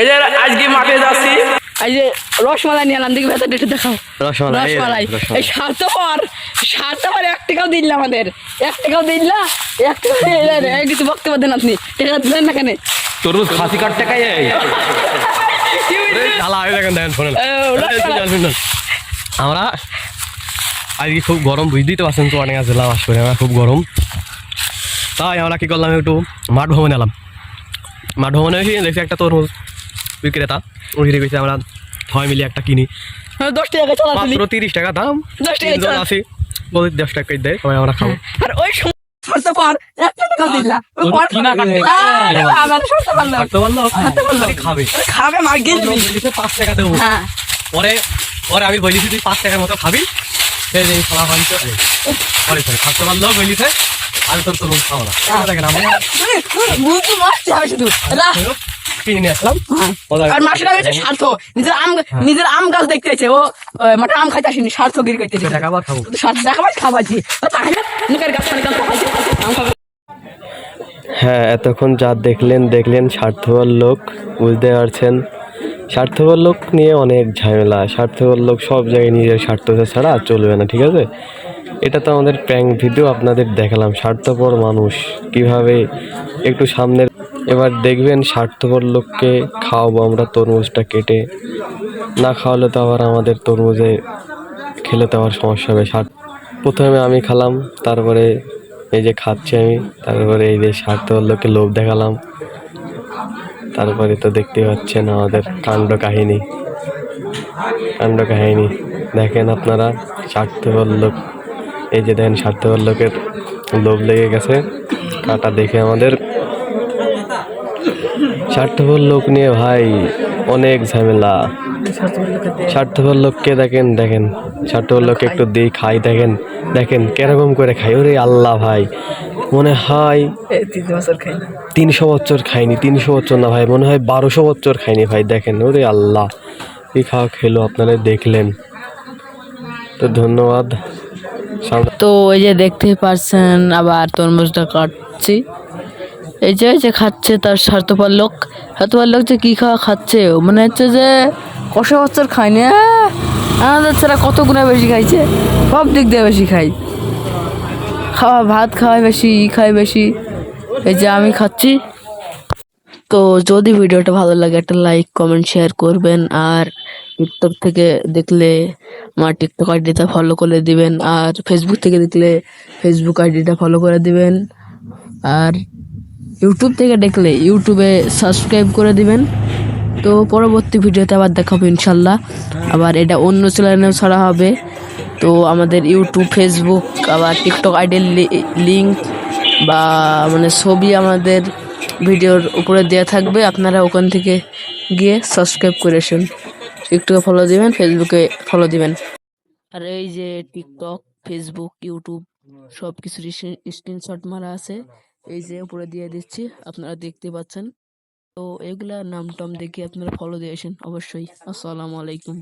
এই যে আজকে মাঠে যাচ্ছি। এই যে রসমালাই নিয়ে এলাম দেখি ভেতরটা একটু দেখাও। রসমালাই, এই রসমালাই। এই স্বার্থপর স্বার্থপর এক টাকাও দিল আমাদের। এক টাকাও দিল এক টাকা এই কিছু বক্তব্য দেন আপনি। টাকা দিলেন না কেন? তরমুজ খাসি কাট টাকাই ঢালা দেখেন দেখেন শোনেন। আমরা আজকে খুব গরম বুঝতেই তো পারছেন তো অনেক জেলা বাস করে। আমরা খুব গরম। তাই আমরা কি করলাম একটু মাঠ ভ্রমণে এলাম। মাঠ ভ্রমণে এসে দেখছি একটা তরমুজ। বিক্রেতা। ওইখানে গেছে আমরা ছয় মিলিয়ে একটা কিনি। হ্যাঁ, দশ টাকা মাত্র তিরিশ টাকা দাম। দশ টাকা। আছি। বলে দশ টাকা দেয় সবাই আমরা খাব। আর ওই পর- হ্যাঁ। পরে পরে আমি বলিছি তুই পাঁচ টাকার মতো খাবি। সেই যে খাওয়া হয়নি তো পরে পরে খাতে পারলেও বলিছে আমি তোর তোর না। দেখেন শুধু। কিনে নিয়ে আসলাম। আর মাসিরা হয়েছে স্বার্থ নিজের আম নিজের আম গাছ দেখতে এসে ও মানে আম খাইতে আসেনি স্বার্থ গিরি করতেছে আবার খাব স্বার্থ দেখাবার তাহলে গাছ হ্যাঁ এতক্ষণ যা দেখলেন দেখলেন স্বার্থপর লোক বুঝতে পারছেন? স্বার্থপর লোক নিয়ে অনেক ঝামেলা। স্বার্থপর লোক সব জায়গায় নিজের স্বার্থ ছাড়া চলবে না ঠিক আছে? এটা তো আমাদের প্র্যাঙ্ক ভিডিও আপনাদের দেখালাম। স্বার্থপর মানুষ। কীভাবে একটু সামনের এবার দেখবেন স্বার্থপর লোককে খাওয়াবো আমরা তরমুজটা কেটে। না খাওয়ালে তো আবার আমাদের তরমুজে খেলে তো আবার সমস্যা হবে। স্বার্থ প্রথমে আমি খালাম, তারপরে এই যে খাচ্ছি আমি, তারপরে এই যে স্বার্থপর লোককে লোভ দেখালাম। তারপরে তো দেখতে পাচ্ছেন আমাদের কাণ্ড কাহিনী। কাণ্ড কাহিনী। দেখেন আপনারা, স্বার্থপর লোক এই যে দেখেন স্বার্থপর লোকের লোভ লেগে গেছে। কাটা দেখে আমাদের স্বার্থপর লোক নিয়ে ভাই অনেক ঝামেলা। স্বার্থপর লোককে দেখেন দেখেন। স্বার্থপর লোককে একটু দিই খাই দেখেন দেখেন কীরকম করে খাই। ওরে আল্লাহ ভাই মনে হয় তিন বছর খাই তিনশো বছর খাইনি তিনশো বছর না ভাই মনে হয় বারোশো বছর খাইনি ভাই দেখেন। ওরে আল্লাহ কি খাওয়া খেলো আপনারা দেখলেন। তো ধন্যবাদ। তো এই যে দেখতেই পারছেন আবার তরমুজটা কাটছি। এই যে যে খাচ্ছে তার স্বার্থপর লোক। স্বার্থপর লোক যে কী খাওয়া খাচ্ছে? মনে হচ্ছে যে কষা বছর খায়নি। আহ! আমাদের ছাড়া কত গুণা বেশি খাইছে? সব দিক দিয়ে বেশি খাই খাওয়া ভাত খাওয়াই বেশি, ই খায় বেশি। এই যে আমি খাচ্ছি। তো যদি ভিডিওটা ভালো লাগে, একটা লাইক কমেন্ট শেয়ার করবেন। আর টিকটক থেকে দেখলে আমার টিকটক আইডিটা ফলো করে দিবেন। আর ফেসবুক থেকে দেখলে ফেসবুক আইডিটা ফলো করে দিবেন। আর ইউটিউব থেকে দেখলে ইউটিউবে সাবস্ক্রাইব করে দিবেন। তো পরবর্তী ভিডিওতে আবার দেখাবো ইনশাল্লাহ। আবার এটা অন্য চ্যানেলেও ছাড়া হবে। তো আমাদের ইউটিউব ফেসবুক আবার টিকটক আইডির লিঙ্ক বা মানে ছবি আমাদের ভিডিওর উপরে দেওয়া থাকবে। আপনারা ওখান থেকে গিয়ে সাবস্ক্রাইব করে আসুন। টিকটকে ফলো দিবেন ফেসবুকে ফলো দিবেন। আর এই যে টিকটক ফেসবুক ইউটিউব সব কিছুর স্ক্রিনশট মারা আছে। এই যে উপরে দিয়ে দিচ্ছি, আপনারা দেখতে পাচ্ছেন। তো এগুলা নাম টাম দেখে আপনারা ফলো দিয়েছেন অবশ্যই। আসসালামু আলাইকুম।